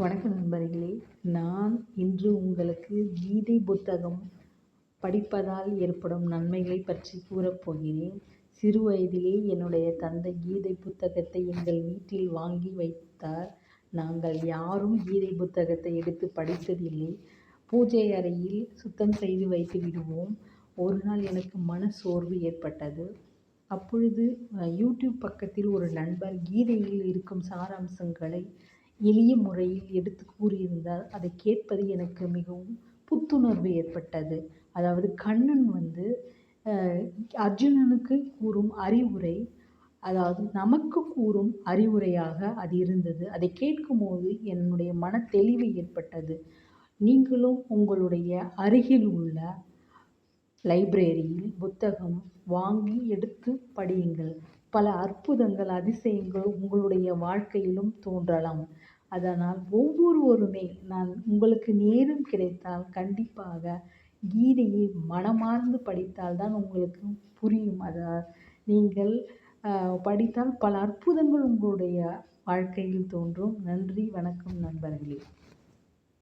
வணக்கம் நண்பர்களே. நான் இன்று உங்களுக்கு கீதை புத்தகம் படிப்பதால் ஏற்படும் நன்மைகளை பற்றி கூறப்போகிறேன் சிறு வயதிலே என்னுடைய தந்தை கீதை புத்தகத்தை எங்கள் வீட்டில் வாங்கி வைத்தார். நாங்கள் யாரும் கீதை புத்தகத்தை எடுத்து படித்ததில்லை. பூஜை அறையில் சுத்தம் செய்து வைத்து விடுவோம். ஒரு நாள் எனக்கு மன சோர்வு ஏற்பட்டது. அப்பொழுது யூடியூப் பக்கத்தில் ஒரு நண்பர் கீதையில் இருக்கும் சாராம்சங்களை எளிய முறையில் எடுத்து கூறியிருந்தார். அதை கேட்பது எனக்கு மிகவும் புத்துணர்வு ஏற்பட்டது. அதாவது கண்ணன் வந்து அர்ஜுனனுக்கு கூறும் அறிவுரை அதாவது நமக்கு கூறும் அறிவுரையாக அது இருந்தது. அதை கேட்கும்போது என்னுடைய மன தெளிவு ஏற்பட்டது. நீங்களும் உங்களுடைய அருகில் உள்ள லைப்ரரியில் புத்தகம் வாங்கி எடுத்து படியுங்கள். பல அற்புதங்கள் அதிசயங்கள் உங்களுடைய வாழ்க்கையிலும் தோன்றலாம். அதனால் ஒவ்வொருவருமே நான் உங்களுக்கு நேரம் கிடைத்தால் கண்டிப்பாக கீதையை மனமார்ந்து படித்தால் தான் உங்களுக்கு புரியும். அதை நீங்கள் படித்தால் பல அற்புதங்கள் உங்களுடைய வாழ்க்கையில் தோன்றும். நன்றி வணக்கம் நண்பர்களே.